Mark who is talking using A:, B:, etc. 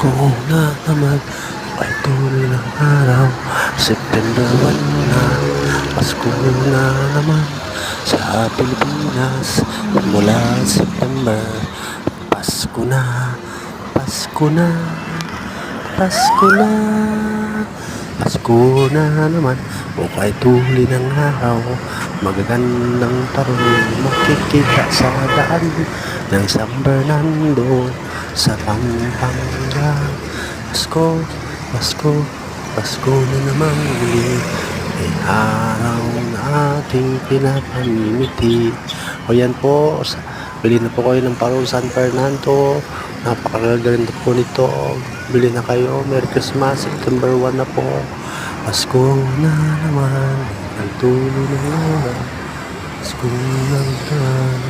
A: Pasko na naman ay tuloy ng araw September 1 na Pasko na naman sa Pilipinas Mula September Pasko na Pasko na Pasko na Pasko na naman Bukay tuli ng araw Magagandang tarong Makikita sa daan Ng San Fernando Sa Pampanga. Pasko, Pasko, Pasko na naman muli Ay araw na ating pinapamimiti O yan po Bili na po kayo ng parol San Fernando. Napakaganda po nito. Bili na kayo Merry Christmas September 1 na po. Pasko na naman Ang tuloy na naman Pasko na naman